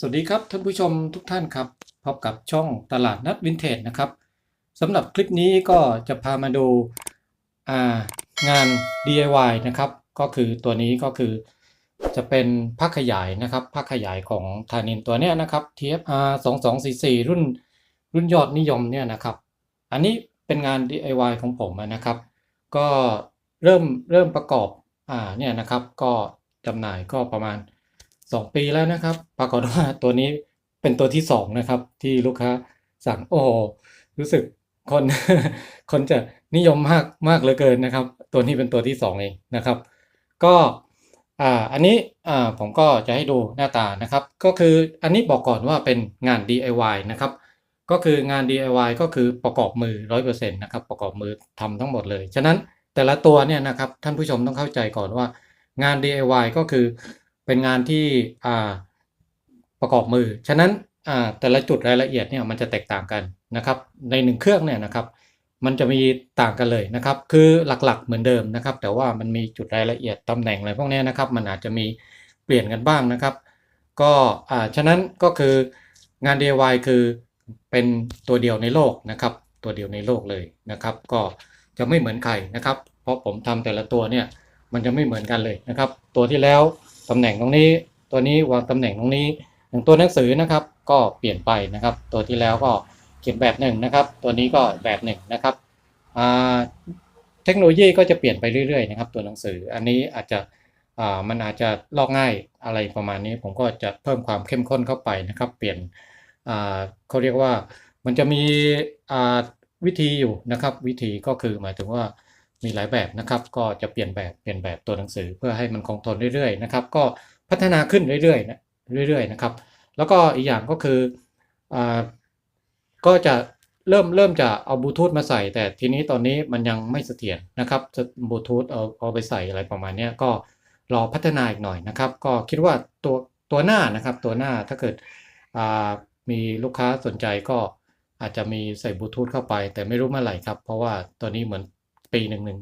สวัสดีครับท่านผู้ชมทุกท่านครับพบกับช่องตลาดนัดวินเทจนะครับสำหรับคลิปนี้ก็จะพามาดูางาน DIY นะครับ ก็คือตัวนี้ก็คือจะเป็นภาคขยายนะครับภาคขยายของทานินตัวเนี้ยนะครับ TFR 2244รุ่น รุ่นยอดนิยมเนี่ยนะครับ อันนี้เป็นงาน DIY ของผมนะครับ ก็เริ่มเริ่มประกอบอ่าเนี่ยนะครับ ก็จำหน่ายก็ประมาณ 2 ปีแล้วนะครับ ปรากฏว่าตัวนี้เป็นตัวที่ 2 นะครับ ที่ลูกค้าสั่งโอ้โหรู้สึกคนคนจะนิยมมากมากเหลือเกินนะครับ ตัวนี้เป็นตัวที่ 2 เองนะครับ ก็อ่าอันนี้อ่าผมก็จะให้ดูหน้าตานะครับ ก็คืออันนี้บอกก่อนว่าเป็นงาน DIY นะครับ ก็คืองาน DIY ก็คือประกอบมือ 100%นะครับประกอบมือทำทั้งหมดเลย ฉะนั้นแต่ละตัวเนี่ยนะครับท่านผู้ชมต้องเข้าใจก่อนว่างาน DIY ก็คือ เป็นงานที่ประกอบมือ ฉะนั้นแต่ละจุดรายละเอียดเนี่ยมันจะแตกต่างกันนะครับในหนึ่งเครื่องเนี่ยนะครับมันจะมีต่างกันเลยนะครับ คือหลักๆเหมือนเดิมนะครับ แต่ว่ามันมีจุดรายละเอียดตำแหน่งอะไรพวกนี้นะครับ มันอาจจะมีเปลี่ยนกันบ้างนะครับ ก็อ่าฉะนั้นก็คืองาน DIY คือเป็นตัวเดียวในโลกนะครับ ตัวเดียวในโลกเลยนะครับ ก็จะไม่เหมือนใครนะครับ เพราะผมทำแต่ละตัวเนี่ยมันจะไม่เหมือนกันเลยนะครับ ตัวที่แล้ว ตำแหน่งตรงนี้ ตัวนี้วางตำแหน่งตรงนี้อย่างตัวหนังสือนะครับ ก็เปลี่ยนไปนะครับ ตัวที่แล้วก็เขียนแบบหนึ่งนะครับ ตัวนี้ก็แบบหนึ่งนะครับเทคโนโลยีก็จะเปลี่ยนไปเรื่อยๆนะครับ ตัวหนังสืออันนี้อาจจะมันอาจจะลอกง่ายอะไรประมาณนี้ ผมก็จะเพิ่มความเข้มข้นเข้าไปนะครับ เปลี่ยนเขาเรียกว่ามันจะมีวิธีอยู่นะครับ วิธีก็คือหมายถึงว่า มีหลายแบบนะครับ ก็จะเปลี่ยนแบบเปลี่ยนแบบตัวหนังสือเพื่อให้มันคงทนเรื่อยๆนะครับ ก็พัฒนาขึ้นเรื่อยๆนะเรื่อยๆนะครับ แล้วก็อีกอย่างก็คืออ่าก็จะเริ่มเริ่มจะเอาบลูทูธมาใส่ แต่ทีนี้ตอนนี้มันยังไม่เสถียรนะครับบลูทูธเอาเอาไปใส่อะไรประมาณนี้ก็รอพัฒนาอีกหน่อยนะครับ ก็คิดว่าตัวตัวหน้านะครับ ตัวหน้าถ้าเกิดอ่ามีลูกค้าสนใจก็อาจจะมีใส่บลูทูธเข้าไป แต่ไม่รู้เมื่อไหร่ครับ เพราะว่าตัวนี้เหมือน ปีหนึ่งหนึ่ง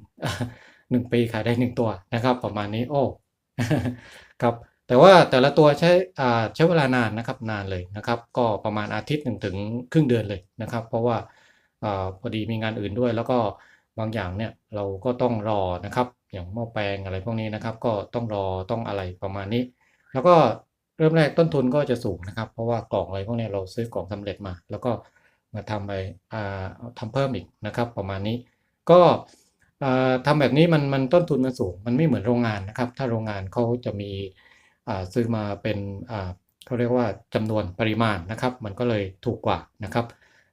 หนึ่งปีขายได้หนึ่งตัวนะครับ ประมาณนี้โอ้ครับแต่ว่าแต่ละตัวใช้อ่าใช้เวลานานนะครับนานเลยนะครับ ก็ประมาณอาทิตย์หนึ่งถึงครึ่งเดือนเลยนะครับ เพราะว่าอ่าพอดีมีงานอื่นด้วย แล้วก็บางอย่างเนี่ยเราก็ต้องรอนะครับ อย่างหม้อแปลงอะไรพวกนี้นะครับ ก็ต้องรอต้องอะไรประมาณนี้ แล้วก็เริ่มแรกต้นทุนก็จะสูงนะครับ เพราะว่ากล่องอะไรพวกนี้เราซื้อกล่องสำเร็จมา แล้วก็มาทำไปอ่าทำเพิ่มอีกนะครับ ประมาณนี้ ก็อ่าทำแบบนี้มันมันต้นทุนมันสูง มันไม่เหมือนโรงงานนะครับ ถ้าโรงงานเขาจะมีซื้อมาเป็นเขาเรียกว่าจำนวนปริมาณนะครับ มันก็เลยถูกกว่านะครับ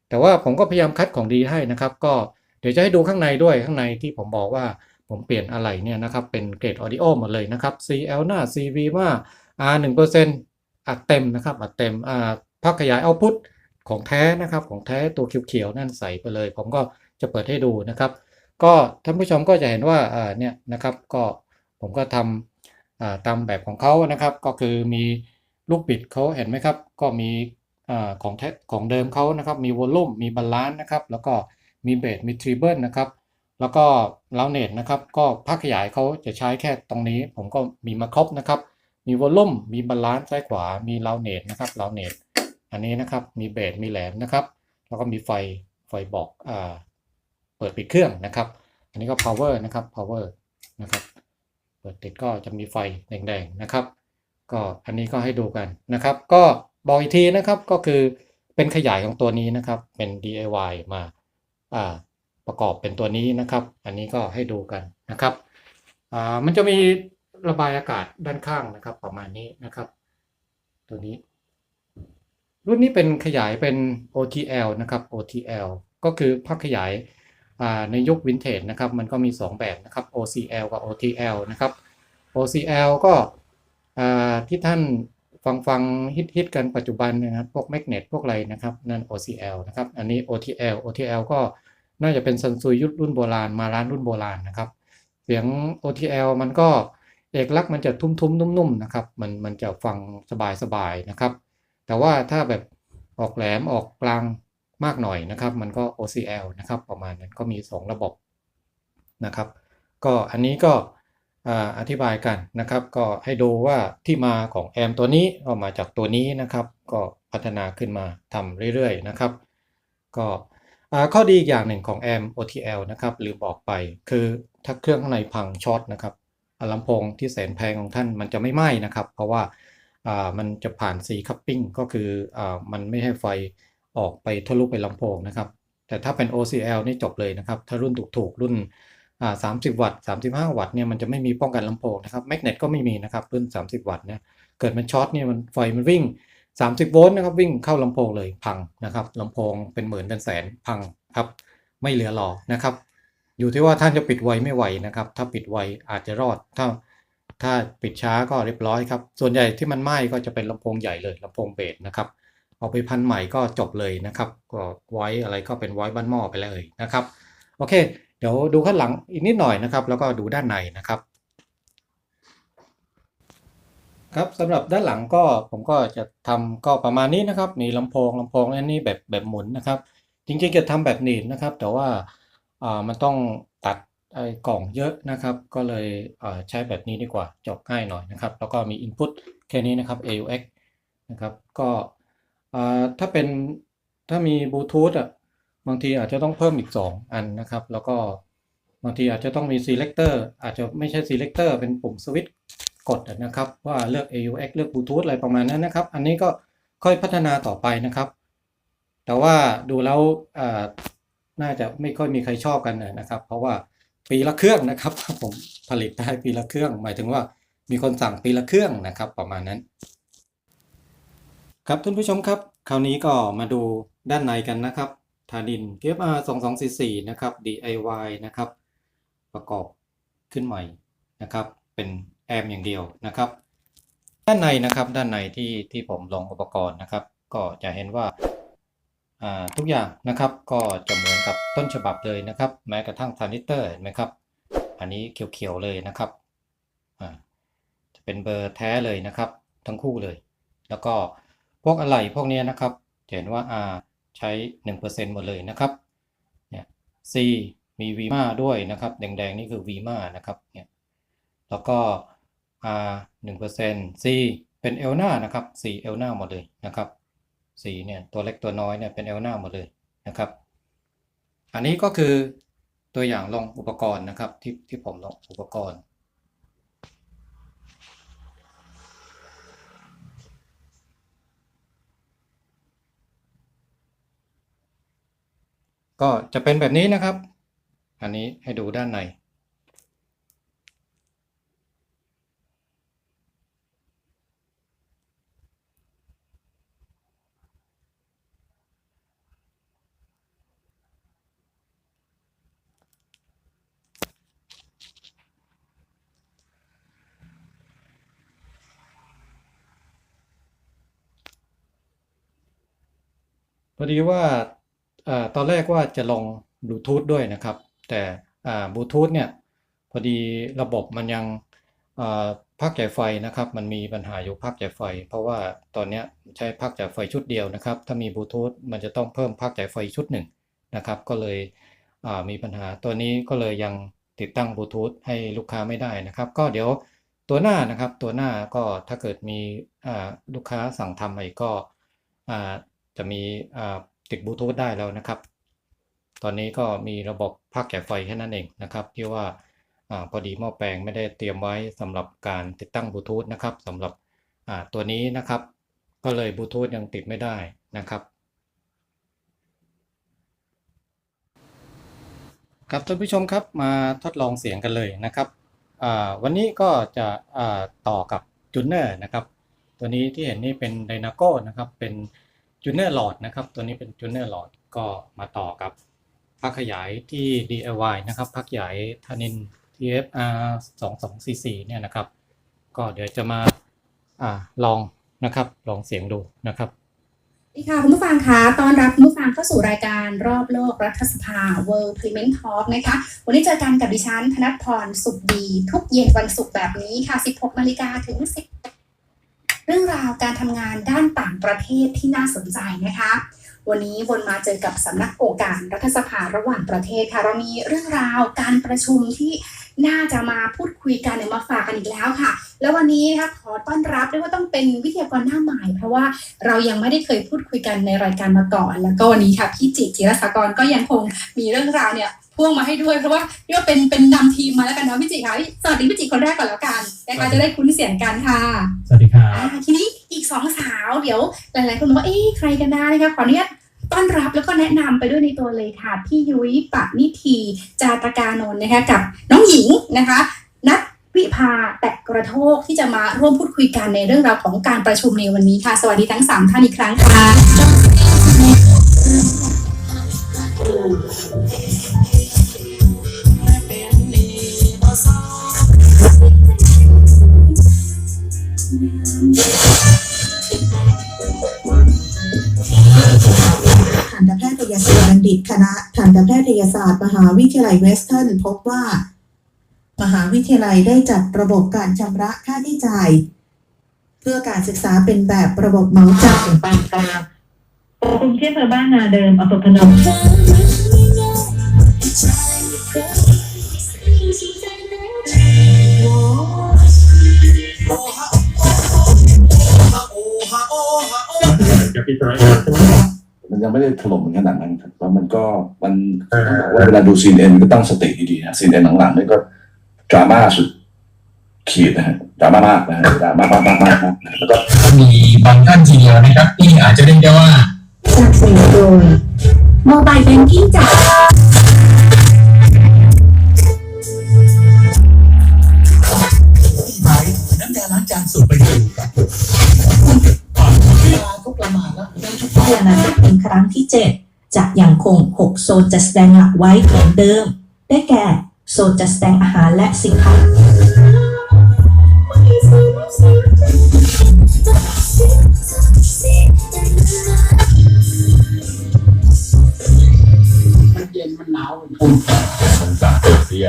แต่ว่าผมก็พยายามคัดของดีให้นะครับ ก็เดี๋ยวจะให้ดูข้างในด้วยข้างในที่ผมบอกว่าผมเปลี่ยนอะไรเนี่ยนะครับเป็นเกรดออดิโอหมดเลยนะครับ CL หน้า CV มา R 1%อัดเต็มนะครับอัดเต็มอ่าภาคขยายเอาพุทของแท้นะครับของแท้ตัวเขียวๆนั่นใส่ไปเลย ผมก็จะเปิดให้ดูนะครับ ก็ท่านผู้ชมก็จะเห็นว่าเนี่ยนะครับก็ผมก็ทำตามแบบของเขานะครับ ก็คือมีลูกบิดเขาเห็นไหมครับ ก็มีอของแทของเดิมเขานะครับ มีวอลลุ่มมีบาลานซ์นะครับ แล้วก็มีเบสมีทริเบิลนะครับ แล้วก็เลาเนตนะครับ ก็ภาคขยายเขาจะใช้แค่ตรงนี้ ผมก็มีมาครบนะครับ มีวอลลุ่มมีบาลานซ์ซ้ายขวา มีเลาเนตนะครับเลาเนตอันนี้นะครับ มีเบสมีแหลมนะครับ แล้วก็มีไฟไฟบอกอ่า ปิดปิดเครื่องนะครับ อันนี้ก็ power นะครับ power นะครับ เปิดติดก็จะมีไฟแดงๆนะครับ ก็อันนี้ก็ให้ดูกันนะครับ ก็บอกอีกทีนะครับก็คือเป็นขยายของตัวนี้นะครับ เป็น DIY มาอ่าประกอบเป็นตัวนี้นะครับ อันนี้ก็ให้ดูกันนะครับอ่ามันจะมีระบายอากาศด้านข้างนะครับ ประมาณนี้นะครับ ตัวนี้ รุ่นนี้เป็นขยายเป็น OTL นะครับ OTL ก็คือภาคขยาย ในยุควินเทจนะครับมันก็มี 2 แบบนะครับ OCL กับ OTL นะครับ OCL ก็ที่ท่านฟังฟังฮิตฮิตกันปัจจุบันนะครับพวกแมกเนตพวกอะไรนะครับนั่น OCL นะครับอันนี้ OTL OTL ก็น่าจะเป็นซันซุยยุครุ่นโบราณมาร้านรุ่นโบราณนะครับ เสียง OTL มันก็เอกลักษณ์มันจะทุ้มๆนุ่มๆนะครับมันมันจะฟังสบายๆนะครับ แต่ว่าถ้าแบบออกแหลมออกกลาง มากหน่อยนะครับ มันก็ OCL นะครับ ประมาณนั้นก็มี 2 ระบบนะครับ ก็อันนี้ก็อธิบายกันนะครับ ก็ให้ดูว่าที่มาของแอมตัวนี้ก็มาจากตัวนี้นะครับ ก็พัฒนาขึ้นมาทำเรื่อยๆนะครับ ก็ข้อดีอีกอย่างหนึ่งของแอม OTL นะครับลืมบอกไปคือถ้าเครื่องข้างในพังช็อตนะครับลำโพงที่แสนแพงของท่านมันจะไม่ไหม้นะครับ เพราะว่ามันจะผ่าน C coupling ก็คืออมันไม่ให้ไฟ ออกไปทะลุไปลำโพงนะครับ แต่ถ้าเป็น OCL นี่จบเลยนะครับ ถ้ารุ่นถูกๆ รุ่นอ่า30วัตต์35วัตต์เนี่ยมันจะไม่มีป้องกันลำโพงนะครับแมกเนตก็ไม่มีนะครับรุ่น30วัตต์เนี่ยเกิดมันช็อตเนี่ยมันไฟมันวิ่ง30โวลต์นะครับวิ่งเข้าลำโพงเลยพังนะครับลำโพงเป็นหมื่นเป็นแสนพังครับไม่เหลือหลอนะครับอยู่ที่ว่าท่านจะปิดไวไม่ไวนะครับ ถ้าปิดไวอาจจะรอด ถ้าถ้าปิดช้าก็เรียบร้อยครับ ส่วนใหญ่ที่มันไหม้ก็จะเป็นลำโพงใหญ่เลยลำโพงเบสนะครับ เอาไปพันใหม่ก็จบเลยนะครับก็ไว้อะไรก็เป็นไว้บ้านหม้อไปเลยนะครับโอเค เดี๋ยวดูข้างหลังอีกนิดหน่อยนะครับ แล้วก็ดูด้านในนะครับครับสำหรับด้านหลังก็ผมก็จะทำก็ประมาณนี้นะครับ มีลำโพงลำโพงอันนี้แบบแบบหมุนนะครับ จริงๆจะทำแบบหนีบนะครับ แต่ว่าอ่ามันต้องตัดไอ้กล่องเยอะนะครับ ก็เลยใช้แบบนี้ดีกว่าจบง่ายหน่อยนะครับ แล้วก็มี Input แค่นี้นะครับ AUX นะครับ ก็ ถ้าเป็นถ้ามีบลูทูธอะบางทีอาจจะต้องเพิ่มอีก 2 อันนะครับ แล้วก็บางทีอาจจะต้องมี selector อาจจะไม่ใช่ selector เป็นปุ่มสวิตช์กดนะครับ ว่าเลือก AUX เลือกบลูทูธอะไรประมาณนั้นนะครับ อันนี้ก็ค่อยพัฒนาต่อไปนะครับ แต่ว่าดูแล้วอ่าน่าจะไม่ค่อยมีใครชอบกันนะครับ เพราะว่าปีละเครื่องนะครับผมผลิตได้ปีละเครื่อง หมายถึงว่ามีคนสั่งปีละเครื่องนะครับ ประมาณนั้น ครับท่านผู้ชมครับ คราวนี้ก็มาดูด้านในกันนะครับทานิน TFR 2244นะครับ DIY นะครับ ประกอบขึ้นใหม่นะครับ เป็นแอมอย่างเดียวนะครับ ด้านในนะครับด้านในที่ที่ผมลงอุปกรณ์นะครับ ก็จะเห็นว่าทุกอย่างนะครับก็จะเหมือนกับต้นฉบับเลยนะครับ แม้กระทั่งทานิเตอร์เห็นไหมครับ อันนี้เขียวๆเลยนะครับจะเป็นเบอร์แท้เลยนะครับ ทั้งคู่เลย แล้วก็ พวกอะไหล่พวกนี้นะครับ เห็นว่า R ใช้ 1%หมดเลยนะครับ เนี่ย C มี VMA ด้วยนะครับ แดงๆ นี่คือ VMA นะครับ เนี่ย แล้วก็ R 1% C เป็น Elna นะครับ C Elna หมดเลยนะครับ C เนี่ย ตัวเล็กตัวน้อยเนี่ยเป็น Elna หมดเลยนะครับ อันนี้ก็คือตัวอย่างลงอุปกรณ์นะครับที่ที่ผมลงอุปกรณ์ ก็จะเป็นแบบนี้นะครับ อันนี้ให้ดูด้านใน พอดีว่า ตอนแรกว่าจะลองบลูทูธด้วยนะครับ แต่บลูทูธเนี่ยพอดีระบบมันยังพักจ่ายไฟนะครับ มันมีปัญหาอยู่พักจ่ายไฟ เพราะว่าตอนนี้ใช้พักจ่ายไฟชุดเดียวนะครับ ถ้ามีบลูทูธมันจะต้องเพิ่มพักจ่ายไฟชุดหนึ่งนะครับ ก็เลยมีปัญหาตัวนี้ก็เลยยังติดตั้งบลูทูธให้ลูกค้าไม่ได้นะครับ ก็เดี๋ยวตัวหน้านะครับตัวหน้าก็ถ้าเกิดมีลูกค้าสั่งทำอะไรก็จะมี ติดบลูทูธได้แล้วนะครับ ตอนนี้ก็มีระบบพักแก่ไฟแค่นั้นเองนะครับ ที่ว่าอพอดีหม้อแปลงไม่ได้เตรียมไว้สำหรับการติดตั้งบลูทูธนะครับสำหรับตัวนี้นะครับ ก็เลยบลูทูธยังติดไม่ได้นะครับครับท่านผู้ชมครับมาทดลองเสียงกันเลยนะครับวันนี้ก็จะต่อกับจูเนอร์นะครับ ตัวนี้ที่เห็นนี่เป็นไดนาโก้นะครับเป็น จูเนอร์หลอดนะครับ ตัวนี้เป็นจูเนอร์หลอดก็มาต่อกับพักขยายที่ DIY นะครับ พักขยายทานิน TFR 2244เนี่ยนะครับ ก็เดี๋ยวจะมาอ่าลองนะครับ ลองเสียงดูนะครับสวัสดีค่ะ คุณผู้ฟังคะตอนรับคุณผู้ฟังเข้าสู่รายการรอบโลกรัฐสภา World Parliament Talk นะคะ วันนี้เจอกันกับดิฉันธนัทพรสุขดี ทุกเย็นวันศุกร์แบบนี้ค่ะ 16นาฬิกาถึง10 เรื่องราวการทำงานด้านต่างประเทศที่น่าสนใจนะคะ วันนี้วนมาเจอกับสำนักองค์การรัฐสภาระหว่างประเทศค่ะ เรามีเรื่องราวการประชุมที่น่าจะมาพูดคุยกันหรือมาฝากกันอีกแล้วค่ะ แล้ววันนี้นะคะขอต้อนรับเรียกว่าต้องเป็นวิทยากรหน้าใหม่ เพราะว่าเรายังไม่ได้เคยพูดคุยกันในรายการมาก่อน แล้วก็วันนี้ค่ะพี่จิตรจิรสากรก็ยังคงมีเรื่องราวเนี่ย พ่วงมาให้ด้วยเพราะว่าเรียกว่าเป็นเป็นนำทีมมาแล้วกันเนาะพี่จิตรค่ะสวัสดีพี่จิตรคนแรกก่อนแล้วกันนะคะจะได้คุ้นเสียงกันค่ะ สวัสดีครับอ่าทีนี้อีกสองสาวเดี๋ยวหลายๆคนบอกว่าเอ๊ะใครกันได้นะคะขออนุญาตต้อนรับแล้วก็แนะนำไปด้วยในตัวเลยค่ะพี่ยุ้ยปะนิธีจาตกานนท์นะคะกับน้องหญิงนะคะนัทวิภาแตะกระโทกที่จะมาร่วมพูดคุยกันในเรื่องราวของการประชุมในวันนี้ค่ะ สวัสดีทั้งสามท่านอีกครั้งค่ะ ทันตแพทยศาสตร์บัณฑิตคณะทันตแพทยศาสตร์ มหาวิทยาลัยเวสเทิร์นพบว่า มหาวิทยาลัยได้จัดระบบการชำระค่าใช้จ่าย เพื่อการศึกษาเป็นแบบระบบเหมาจ่ายถึงปานกลางกรุงเทพอำเภอบ้านนาเดิมอำเภอพนม กับพี่ไตรมันยังไม่ได้ถล่มขนาดนั้นครับแล้วมันก็มันต้องบอกว่าเวลาดูซีนเอ็นก็ต้องสติดีๆนะซีนเอ็นหลังๆนี่ก็ดราม่าสุดขีดนะฮะดราม่ามากนะฮะดราม่ามากมากมากมากแล้วก็มีบางท่านทีเดียวนะครับที่อาจจะเรียกได้ว่าสนับสนุนโดยโมบายแบงกิ้งจาก ได้ทุกวิทยาลัยเป็นครั้งที่ 7 จะยังคง 6 โซนจัดแสดงหลักไว้เหมือนเดิม ได้แก่ โซนจัดแสดงอาหารและสินค้ามันเย็นมันหนาวมันอุ่นมันสาเสีย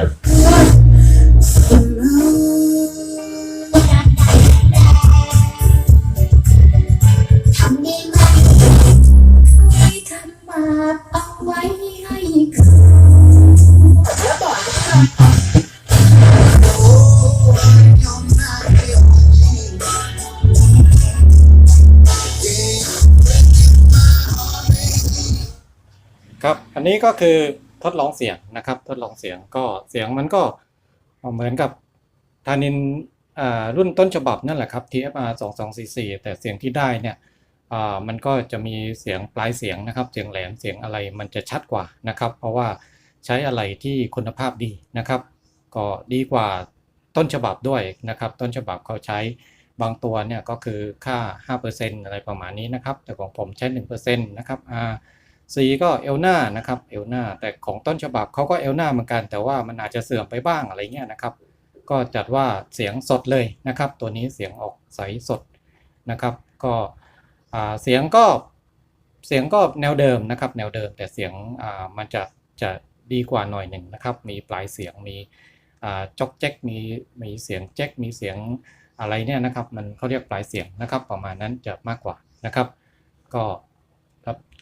ครับอันนี้ก็คือทดลองเสียงนะครับ ทดลองเสียงก็เสียงมันก็เหมือนกับทานินอ่ารุ่นต้นฉบับนั่นแหละครับ TFR 2244 แต่เสียงที่ได้เนี่ยอ่ามันก็จะมีเสียงปลายเสียงนะครับ เสียงแหลมเสียงอะไรมันจะชัดกว่านะครับ เพราะว่าใช้อะไรที่คุณภาพดีนะครับ ก็ดีกว่าต้นฉบับด้วยนะครับ ต้นฉบับเขาใช้บางตัวเนี่ยก็คือค่า 5%อะไรประมาณนี้นะครับ แต่ของผมใช้ 1%นะครับอ่า สีก็เอลนานะครับเอลนาแต่ของต้นฉบับเขาก็เอลนาเหมือนกัน แต่ว่ามันอาจจะเสื่อมไปบ้างอะไรเงี้ยนะครับ ก็จัดว่าเสียงสดเลยนะครับ ตัวนี้เสียงออกใสสดนะครับ ก็เสียงก็เสียงก็แนวเดิมนะครับ แนวเดิมแต่เสียงมันจะจะดีกว่าหน่อยหนึ่งนะครับ มีปลายเสียงมีอ่าจอกแจ๊กมีมีเสียงแจ๊กมีเสียงอะไรเนี่ยนะครับ มันเขาเรียกปลายเสียงนะครับ ประมาณนั้นจะมากกว่านะครับ ก็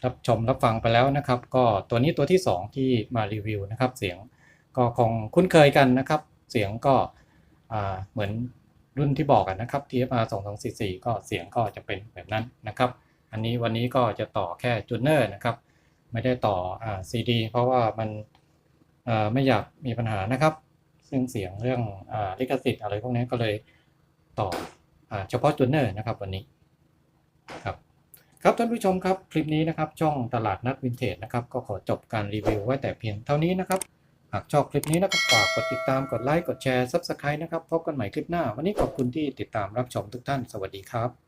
รับชมรับฟังไปแล้วนะครับ ก็ตัวนี้ตัวที่ 2 ที่มารีวิวนะครับ เสียงก็คงคุ้นเคยกันนะครับ เสียงก็เหมือนรุ่นที่บอกกันนะครับ TFR 2244ก็เสียงก็จะเป็นแบบนั้นนะครับ อันนี้วันนี้ก็จะต่อแค่จูเนอร์นะครับ ไม่ได้ต่ออ CD เพราะว่ามันไม่อยากมีปัญหานะครับ ซึ่งเสียงเรื่องอลิขสิทธิ์อะไรพวกนี้ก็เลยต่ออเฉพาะจูเนอร์นะครับวันนี้ครับ ครับท่านผู้ชมครับคลิปนี้นะครับช่องตลาดนัดวินเทจนะครับก็ขอจบการรีวิวไว้แต่เพียงเท่านี้นะครับ หากชอบคลิปนี้นะครับฝากกดติดตามกดไลค์กดแชร์ซับสไครต์นะครับพบกันใหม่คลิปหน้า วันนี้ขอบคุณที่ติดตามรับชมทุกท่านสวัสดีครับ